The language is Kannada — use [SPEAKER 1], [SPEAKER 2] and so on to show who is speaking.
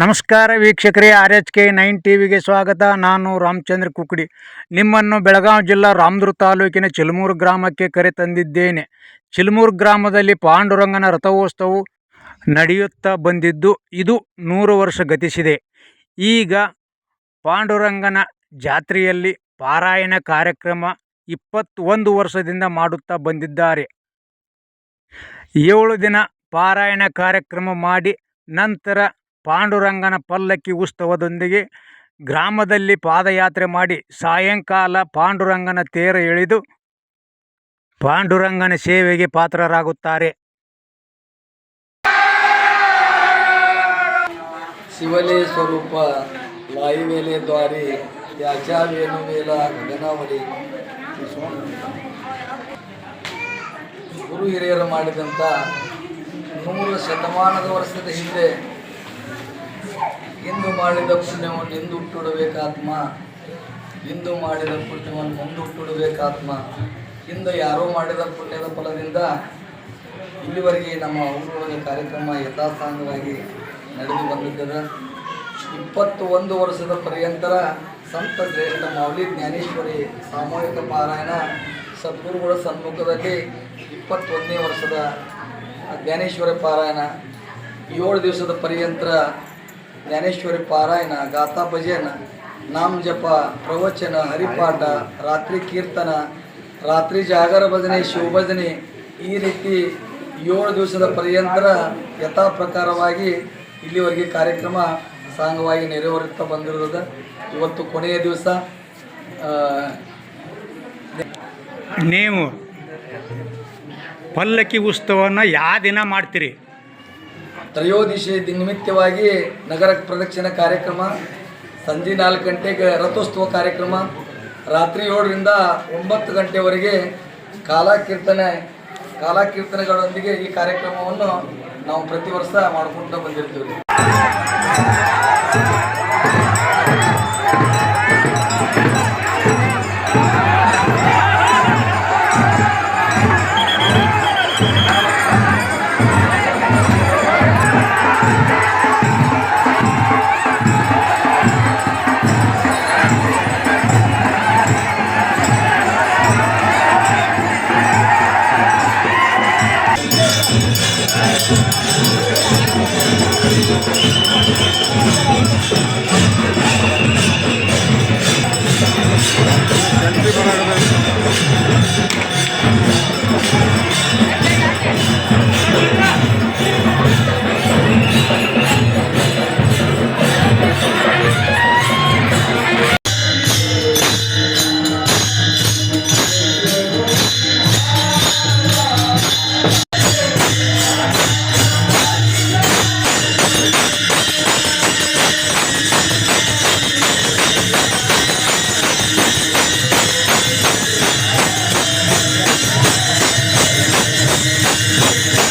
[SPEAKER 1] ನಮಸ್ಕಾರ ವೀಕ್ಷಕರೇ R H K nine T ವಿಗೆ ಸ್ವಾಗತ. ನಾನು ರಾಮಚಂದ್ರ ಕುಕ್ಕಡಿ. ನಿಮ್ಮನ್ನು ಬೆಳಗಾವಿ ಜಿಲ್ಲಾ ರಾಮದುರ್ಗ ತಾಲೂಕಿನ ಚಿಲಮೂರು ಗ್ರಾಮಕ್ಕೆ ಕರೆ ತಂದಿದ್ದೇನೆ. ಚಿಲಮೂರು ಗ್ರಾಮದಲ್ಲಿ ಪಾಂಡುರಂಗನ ರಥೋತ್ಸವವು ನಡೆಯುತ್ತಾ ಬಂದಿದ್ದು, ಇದು ನೂರು ವರ್ಷ ಗತಿಸಿದೆ. ಈಗ ಪಾಂಡುರಂಗನ ಜಾತ್ರೆಯಲ್ಲಿ ಪಾರಾಯಣ ಕಾರ್ಯಕ್ರಮ ಇಪ್ಪತ್ತೊಂದು ವರ್ಷದಿಂದ ಮಾಡುತ್ತಾ ಬಂದಿದ್ದಾರೆ. ಏಳು ದಿನ ಪಾರಾಯಣ ಕಾರ್ಯಕ್ರಮ ಮಾಡಿ ನಂತರ ಪಾಂಡುರಂಗನ ಪಲ್ಲಕ್ಕಿ ಉತ್ಸವದೊಂದಿಗೆ ಗ್ರಾಮದಲ್ಲಿ ಪಾದಯಾತ್ರೆ ಮಾಡಿ ಸಾಯಂಕಾಲ ಪಾಂಡುರಂಗನ ತೇರ ಎಳೆದು ಪಾಂಡುರಂಗನ ಸೇವೆಗೆ ಪಾತ್ರರಾಗುತ್ತಾರೆ.
[SPEAKER 2] ಶಿವಲೇ ಸ್ವರೂಪ ಲಾಯಿವೇಲೆ ದ್ವಾರಿ ಯಾಚಾ ವೇಣುವೇಲ ಗಗನಾವಳಿ. ಗುರು ಹಿರಿಯರು ಮಾಡಿದಂಥ ನೂರು ಶತಮಾನದ ವರ್ಷದ ಹಿಂದೆ ಇಂದು ಮಾಡಿದ ಪುಣ್ಯವನ್ನು ಎಂದು ಹುಟ್ಟುಡಬೇಕಾತ್ಮ ಇಂದು ಮಾಡಿದ ಪುಣ್ಯವನ್ನು ಮುಂದೆ ಹುಟ್ಟುಡಬೇಕಾತ್ಮ ಹಿಂದೆ ಯಾರೋ ಮಾಡಿದ ಪುಣ್ಯದ ಫಲದಿಂದ ಇಲ್ಲಿವರೆಗೆ ನಮ್ಮ ಊರೊಳಗೆ ಕಾರ್ಯಕ್ರಮ ಯಥಾಸ್ಥಾನವಾಗಿ ನಡೆದು ಬಂದಿದ್ದದ ಇಪ್ಪತ್ತು ಒಂದು ವರ್ಷದ ಪರ್ಯಂತರ ಸಂತ ಶ್ರೇಷ್ಠ ಮೌಲಿ ಜ್ಞಾನೇಶ್ವರಿ ಸಾಮೂಹಿಕ ಪಾರಾಯಣ ಸದ್ಗುರುಗಳ ಸಮ್ಮುಖದಲ್ಲಿ ಇಪ್ಪತ್ತೊಂದನೇ ವರ್ಷದ ಜ್ಞಾನೇಶ್ವರಿ ಪಾರಾಯಣ. ಏಳು ದಿವಸದ ಪರ್ಯಂತರ ಜ್ಞಾನೇಶ್ವರಿ ಪಾರಾಯಣ, ಗಾಥಾ ಭಜನ, ನಾಮ ಜಪ, ಪ್ರವಚನ, ಹರಿಪಾಠ, ರಾತ್ರಿ ಕೀರ್ತನ, ರಾತ್ರಿ ಜಾಗರ ಭಜನೆ ಶಿವಭಜನೆ ಈ ರೀತಿ ಏಳು ದಿವಸದ ಪರ್ಯಂತರ ಯಥಾ ಪ್ರಕಾರವಾಗಿ ಇಲ್ಲಿವರೆಗೆ ಕಾರ್ಯಕ್ರಮ ಸಾಂಗವಾಗಿ ನೆರವೇರುತ್ತಾ ಬಂದಿರೋದ ಇವತ್ತು ಕೊನೆಯ ದಿವಸ
[SPEAKER 1] ನೀವು ಪಲ್ಲಕ್ಕಿ ಉತ್ಸವವನ್ನು ಯಾವ ದಿನ ಮಾಡ್ತೀರಿ?
[SPEAKER 2] ತ್ರಯೋದಶಿ ನಿಮಿತ್ತವಾಗಿ ನಗರ ಪ್ರದಕ್ಷಿಣೆ ಕಾರ್ಯಕ್ರಮ, ಸಂಜೆ ನಾಲ್ಕು ಗಂಟೆಗೆ ರಥೋತ್ಸವ ಕಾರ್ಯಕ್ರಮ, ರಾತ್ರಿ ಏಳರಿಂದ ಒಂಬತ್ತು ಗಂಟೆವರೆಗೆ ಕಾಲಕೀರ್ತನೆ, ಕಾಲಕೀರ್ತನೆಗಳೊಂದಿಗೆ ಈ ಕಾರ್ಯಕ್ರಮವನ್ನು ನಾವು ಪ್ರತಿ ವರ್ಷ ಮಾಡ್ಕೊಳ್ತಾ ಬಂದಿರ್ತೀವಿ. ಜಲ್ದಿ ಬರೋಣ Yeah.